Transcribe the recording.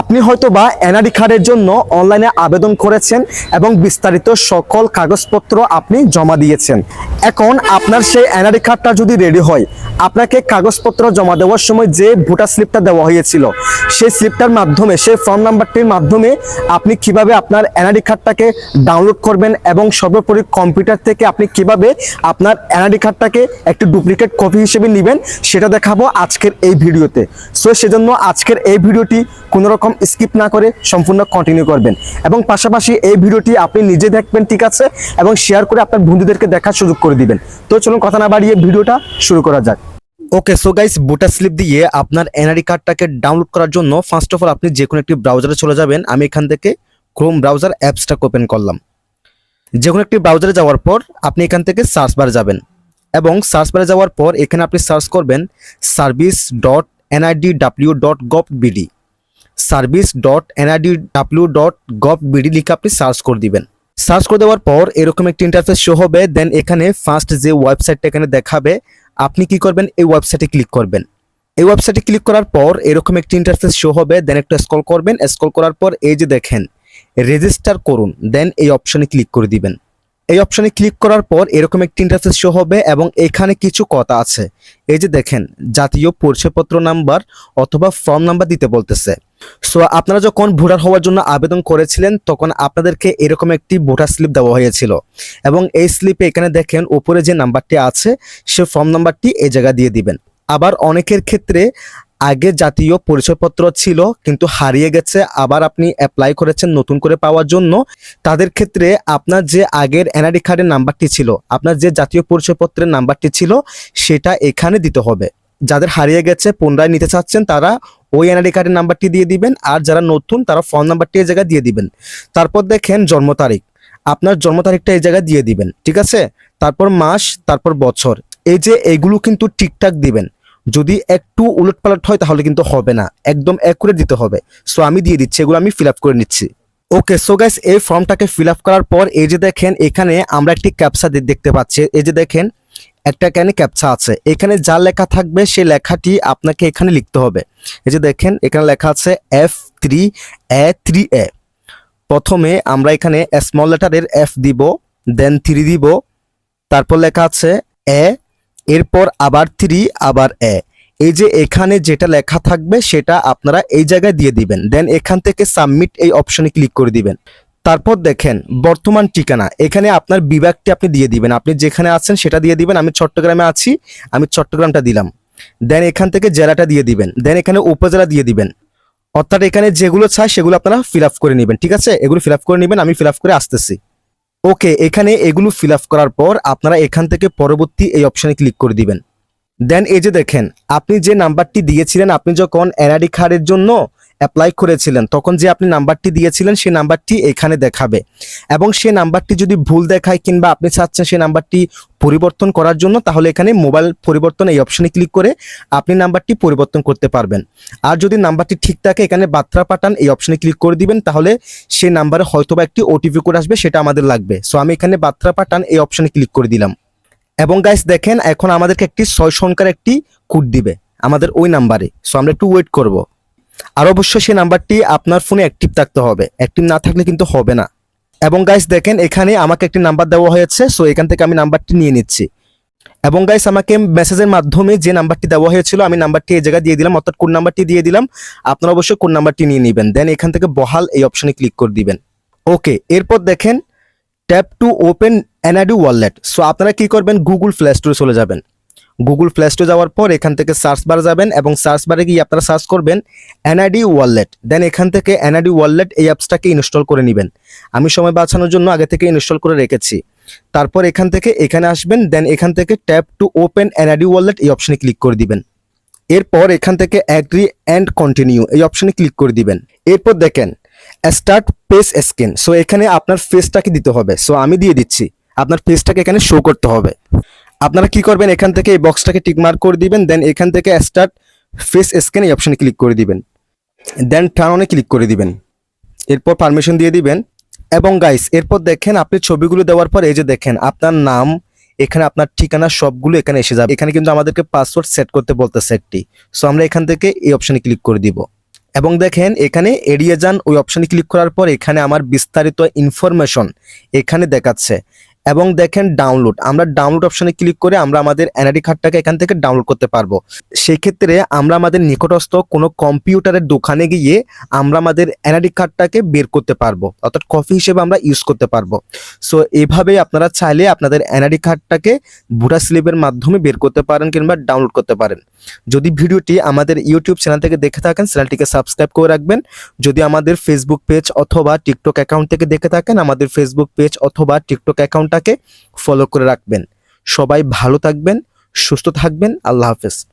আপনি হয়তো বা এনআরডি কার্ডের জন্য অনলাইনে আবেদন করেছেন এবং বিস্তারিত সকল কাগজপত্র আপনি জমা দিয়েছেন। এখন আপনার সেই এনআরডি কার্ডটা যদি রেডি হয়, আপনাকে কাগজপত্র জমা দেওয়ার সময় যে ভোটার স্লিপটা দেওয়া হয়েছিল, সেই স্লিপটার মাধ্যমে, সেই ফর্ম নাম্বারটির মাধ্যমে আপনি কীভাবে আপনার এনআরডি কার্ডটাকে ডাউনলোড করবেন এবং সর্বোপরি কম্পিউটার থেকে আপনি কীভাবে আপনার এনআরডি কার্ডটাকে একটি ডুপ্লিকেট কপি হিসেবে নেবেন, সেটা দেখাবো আজকের এই ভিডিওতে। সো সেজন্য আজকের এই ভিডিওটি কোনো রকম স্কিপ না করে সম্পূর্ণ কন্টিনিউ করবেন। এবং পাশাপাশি এই ভিডিওটি আপনি নিজে দেখবেন, ঠিক আছে? এবং শেয়ার করে আপনার বন্ধুদেরকে দেখার সুযোগ করে দিবেন। তো চলুন কথা না বাড়িয়ে ভিডিওটা শুরু করা যাক। Okay so guys voter slip দিয়ে আপনার এনআরডি কার্ডটাকে ডাউনলোড করার জন্য ফার্স্ট অফ অল আপনি যে কোনো একটি ব্রাউজারে চলে যাবেন। আমি এখান থেকে ক্রোম ব্রাউজার অ্যাপসটা ওপেন করলাম। যে কোনো একটি ব্রাউজারে যাওয়ার পর আপনি এখান থেকে সার্চ বারে যাবেন। এবং সার্চ বারে যাওয়ার পর এখানে আপনি সার্চ করবেন service dot NID W dot gov BD service dot NID W dot gov BD লিখে আপনি সার্চ করে দিবেন। সার্চ করে দেওয়ার পর এরকম একটি ইন্টারফেস শো হবে দেন এখানে ফার্স্ট যে ওয়েবসাইটটা এখানে দেখাবে, আপনি কি করবেন? এই ওয়েবসাইটে ক্লিক করবেন। এই ওয়েবসাইটে ক্লিক করার পর এরকম একটি ইন্টারফেস শো হবে দেন একটু স্ক্রল করবেন স্ক্রল করার পর এই যে দেখেন রেজিস্টার করুন দেন এই অপশনে ক্লিক করে দিবেন। এই অপশনে ক্লিক করার পর এরকম একটি ইন্টারফেস শো হবে এবং এখানে কিছু কথা আছে। এই যে দেখেন, জাতীয় পরিচয়পত্র নাম্বার অথবা ফর্ম নাম্বার দিতে বলতেছে। সো আপনারা যখন ভোটার হওয়ার জন্য আবেদন করেছিলেন, তখন আপনাদেরকে এরকম একটি ভোটার স্লিপ দেওয়া হয়েছিল। এবং এই স্লিপে এখানে দেখেন, উপরে যে নাম্বারটি আছে, সে ফর্ম নাম্বারটি এই জায়গায় দিয়ে দিবেন। আবার অনেকের ক্ষেত্রে আগে জাতীয় পরিচয়পত্র ছিল, কিন্তু হারিয়ে গেছে, আবার আপনি অ্যাপ্লাই করেছেন নতুন করে পাওয়ার জন্য। তাদের ক্ষেত্রে আপনার যে আগের এনআইডি কার্ডের নাম্বারটি ছিল, আপনার যে জাতীয় পরিচয়পত্রের নাম্বারটি ছিল, সেটা এখানে দিতে হবে। যাদের হারিয়ে গেছে, পুনরায় নিতে চাচ্ছেন, তারা ওই এনআইডি কার্ডের নাম্বারটি দিয়ে দিবেন। আর যারা নতুন, তারা ফোন নাম্বারটি এই জায়গায় দিয়ে দিবেন। তারপর দেখেন জন্ম তারিখ। আপনার জন্ম তারিখটা এই জায়গায় দিয়ে দিবেন, ঠিক আছে? তারপর মাস, তারপর বছর। এই যে এগুলো কিন্তু ঠিকঠাক দিবেন। যদি একটু উলটপালট হয়, তাহলে কিন্তু হবে না। একদম অ্যাকুরেট দিতে হবে। সো আমি দিয়ে দিচ্ছি। এগুলো আমি ফিল আপ করে নিচ্ছি। ওকে সো গাইস এই ফর্মটাকে ফিল আপ করার পর, এই যে দেখেন, এখানে আমরা একটি ক্যাপসা দেখতে পাচ্ছি। এই যে দেখেন একটা এখানে ক্যাপচা আছে। এখানে যা লেখা থাকবে সেই লেখাটি আপনাকে এখানে লিখতে হবে। এই যে দেখেন, এখানে লেখা আছে F three A three A প্রথমে আমরা এখানে স্মল লেটারের এফ দিব দেন থ্রি দিব, তারপর লেখা আছে এ এরপর আবার থ্রি আবার এ এই যে এখানে যেটা লেখা থাকবে সেটা আপনারা এই জায়গায় দিয়ে দিবেন। দেন এখান থেকে সাবমিট এই অপশনে ক্লিক করে দিবেন। তারপর দেখেন, বর্তমান ঠিকানা। এখানে আপনার বিভাগটি আপনি দিয়ে দিবেন। আপনি যেখানে আছেন সেটা দিয়ে দিবেন। আমি চট্টগ্রামে আছি, আমি চট্টগ্রামটা দিলাম। দেন এখান থেকে জেলাটা দিয়ে দিবেন। দেন এখানে উপজেলা দিয়ে দিবেন। অর্থাৎ এখানে যেগুলো চাই সেগুলো আপনারা ফিল করে নেবেন, ঠিক আছে? এগুলো ফিল করে নেবেন, আমি ফিল করে আসতেছি। ওকে এখানে এগুলো ফিল করার পর আপনারা এখান থেকে পরবর্তী এই অপশনে ক্লিক করে দিবেন। দেন এই যে দেখেন, আপনি যে নাম্বারটি দিয়েছিলেন, আপনি যখন এনআইডি কার্ডের জন্য অ্যাপ্লাই করেছিলেন, তখন যে আপনি নাম্বারটি দিয়েছিলেন সেই নাম্বারটি এখানে দেখাবে। এবং সেই নাম্বারটি যদি ভুল দেখায় কিংবা আপনি চাচ্ছেন সেই নাম্বারটি পরিবর্তন করার জন্য, তাহলে এখানে মোবাইল পরিবর্তন এই অপশনে ক্লিক করে আপনি নাম্বারটি পরিবর্তন করতে পারবেন। আর যদি নাম্বারটি ঠিক থাকে, এখানে বার্তা পাঠান এই অপশনে ক্লিক করে দিবেন, তাহলে সেই নাম্বারে হয়তোবা একটি ওটিপি কোড আসবে, সেটা আমাদের লাগবে। সো আমি এখানে বার্তা পাঠান এই অপশনে ক্লিক করে দিলাম। এবং গাইস দেখেন, এখন আমাদেরকে একটি ছয় সংখ্যার একটি কোড দিবে, আমাদের ওই নাম্বারে সো আমরা একটু ওয়েট করব। আর অবশ্যই সেই নাম্বারটি আপনার ফোনে অ্যাক্টিভ থাকতে হবে। অ্যাক্টিভ না থাকলে কিন্তু হবে না। এবং গাইস দেখেন এখানে আমাকে একটি নাম্বার দেওয়া হয়েছে সো এখান থেকে আমি নাম্বারটি নিয়ে নিচ্ছি। এবং গাইস আমাকে মেসেজের মাধ্যমে যে নাম্বারটি দেওয়া হয়েছিল, আমি নাম্বারটি এই জায়গায় দিয়ে দিলাম, অর্থাৎ কোন নাম্বারটি দিয়ে দিলাম, আপনারা অবশ্যই কোন নাম্বারটি নিয়ে নেবেন। দেন এখান থেকে বহাল এই অপশনে ক্লিক করে দিবেন। ওকে এরপর দেখেন tap to open NID wallet so আপনারা কি করবেন? গুগল প্লে স্টোরে চলে যাবেন। গুগল প্লে স্টোরে যাওয়ার পর এখান থেকে সার্চ বারে যাবেন এবং সার্চ বারে গিয়ে আপনারা সার্চ করবেন এনআইডি ওয়ালেট দেন এখান থেকে এনআইডি ওয়ালেট এই অ্যাপসটাকে ইনস্টল করে নেবেন। আমি সময় বাঁচানোর জন্য আগে থেকে ইনস্টল করে রেখেছি। তারপর এখান থেকে এখানে আসবেন দেন এখান থেকে tap to open NID wallet এই অপশনে ক্লিক করে দিবেন। এরপর এখান থেকে অ্যাগ্রি অ্যান্ড কন্টিনিউ এই অপশনে ক্লিক করে দিবেন। এরপর দেখেন স্টার্ট পেজ স্ক্যান সো এখানে আপনার ফেসটাকে দিতে হবে। সো আমি দিয়ে দিচ্ছি। আপনার ফেসটাকে এখানে শো করতে হবে। আপনারা কি করবেন, এখান থেকে এই বক্সটাকে টিক মার্ক করে দিবেন দেন এখান থেকে স্টার্ট ফেস স্ক্যান এই অপশনে ক্লিক করে দিবেন। দেন টার্ন অনে ক্লিক করে দিবেন। এরপর পারমিশন দিয়ে দিবেন। এবং গাইস এরপর দেখেন আপনি ছবিগুলো দেওয়ার পর এই যে দেখেন, আপনার নাম, এখানে আপনার ঠিকানা সবগুলো এখানে এসে যাবে। এখানে কিন্তু আমাদেরকে পাসওয়ার্ড সেট করতে বলতেছে একটি। সো আমরা এখান থেকে এই অপশনে ক্লিক করে দিব। এবং দেখেন, এখানে এড়িয়ে যান ওই অপশনে ক্লিক করার পর এখানে আমার বিস্তারিত ইনফরমেশন এখানে দেখাচ্ছে। এবং দেখেন ডাউনলোড আমরা ডাউনলোড অপশনে ক্লিক করে আমরা আমাদের এনআইডি কার্ডটাকে এখান থেকে ডাউনলোড করতে পারব। সেই ক্ষেত্রে আমরা আমাদের নিকটস্থ কোনো কম্পিউটারের দোকানে গিয়ে আমরা আমাদের এনআইডি কার্ডটাকে বের করতে পারব, অর্থাৎ কপি হিসেবে আমরা ইউজ করতে পারব। সো এভাবেই আপনারা চাইলে আপনাদের এনআইডি কার্ডটাকে ভোটার স্লিপের মাধ্যমে বের করতে পারেন কিংবা ডাউনলোড করতে পারেন। যদি ভিডিওটি আমাদের ইউটিউব চ্যানেল থেকে দেখে থাকেন চ্যানেলটিকে সাবস্ক্রাইব করে রাখবেন। যদি আমাদের ফেসবুক পেজ অথবা টিকটক অ্যাকাউন্ট থেকে দেখে থাকেন, আমাদের ফেসবুক পেজ অথবা টিকটক অ্যাকাউন্টটাকে ফলো করে রাখবেন। সবাই ভালো থাকবেন সুস্থ থাকবেন আল্লাহ হাফেজ।